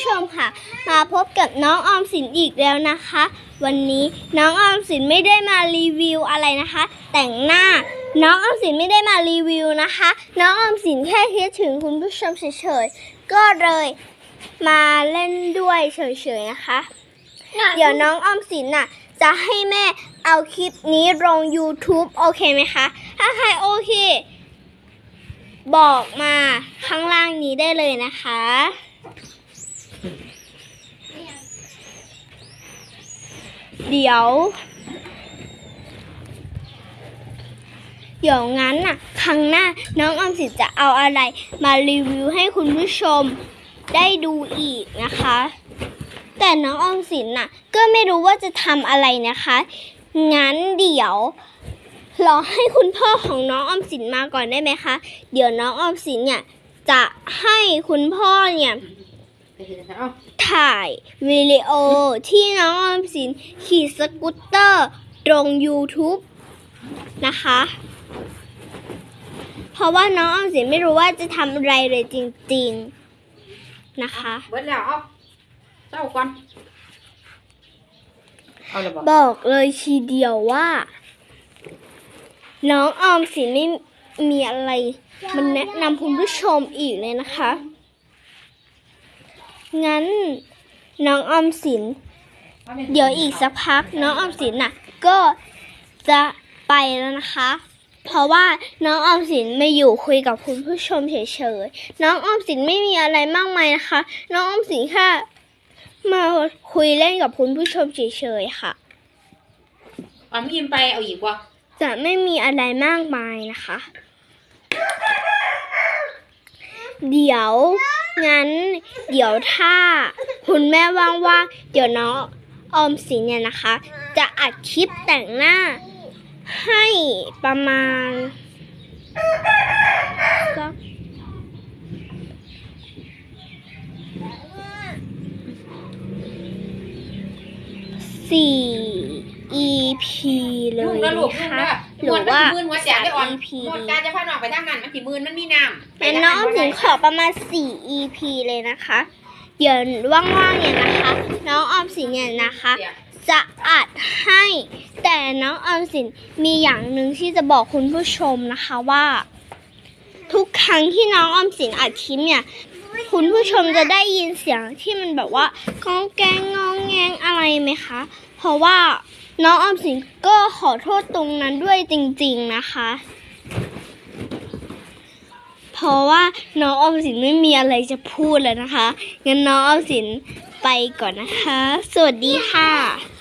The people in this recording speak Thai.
ู้ชมค่ะ มาพบกับน้องออมสินอีกแล้วนะคะ วันนี้น้องออมสินไม่ได้มารีวิวอะไรนะคะ แต่งหน้าน้องออมสินไม่ได้มารีวิวนะคะ น้องออมสินแค่คิดถึงคุณผู้ชมเฉยๆก็เลยมาเล่นด้วยเฉยๆนะคะ เดี๋ยวน้องออมสินน่ะ จะให้แม่เอาคลิปนี้ลง YouTube โอเคไหมคะ ถ้าใครโอเค บอกมาข้างล่างนี้ได้เลยนะคะ เดี๋ยว เดี๋ยวงั้นน่ะ ครั้งหน้าน้องออมสินจะเอาอะไรมารีวิวให้คุณผู้ชมได้ดูอีกนะคะ แต่น้องออมสินน่ะ ก็ไม่รู้ว่าจะทำอะไรนะคะ งั้นเดี๋ยวรอให้คุณพ่อของน้องออมสินมาก่อนได้ไหมคะ เดี๋ยวน้องออมสินเนี่ยจะให้คุณพ่อเนี่ย ถ่ายวิดีโอที่น้องออมสินขี่สกูตเตอร์ตรง YouTube นะคะ เพราะว่าน้องออมสินไม่รู้ว่าจะทำอะไรเลยจริงๆนะคะเบิดแล้วเอาเจ้าก่อนเอาเลยบอกบอกเลยทีเดียวว่า น้องออมสินไม่มีอะไร มันแนะนำคุณผู้ชมอีกเลยนะคะ งั้นน้องออมสิน เดี๋ยวอีกสักพักน้องออมสินน่ะ ก็จะไปแล้วนะคะ เพราะว่าน้องออมสินไม่อยู่คุยกับคุณผู้ชมเฉยๆน้องออมสินไม่มีอะไรมากมายนะคะ น้องออมสินแค่มาคุยเล่นกับคุณผู้ชมเฉยๆค่ะเอามีมไปเอาอีกวะจะไม่มีอะไรมากมายนะคะ เดี๋ยว งั้น เดี๋ยวถ้า คุณแม่ว่างๆเดี๋ยวน้องออมสินเนี่ยนะคะ จะอัดคลิปแต่งหน้า ให้ประมาณสักสี่ EP เลยนะค่ะ หรือว่ามืนหัวแสบได้อ่อน EP หมดดีการจะพาน้องไปทางนั้นมันสีมืนมันมีน้ำไปงั้นทางน้องออมสินบ่ขอประมาณ 4 EP เลยนะคะ เดี๋ยวว่างๆเนี่ยนะคะ น้องออมสินเนี่ยนะคะได้จะอัดให้ แต่น้องออมสินมีอย่างหนึ่งที่จะบอกคุณผู้ชมนะคะว่า ทุกครั้งที่น้องออมสินอัดคลิปเนี่ย คุณผู้ชมจะได้ยินเสียงที่มันแบบว่ากองแกงง ไหมคะ เพราะว่าน้องออมสินก็ขอโทษตรงนั้นด้วยจริงๆนะคะ เพราะว่าน้องออมสินไม่มีอะไรจะพูดแล้วนะคะ งั้นน้องออมสินไปก่อนนะคะ สวัสดีค่ะ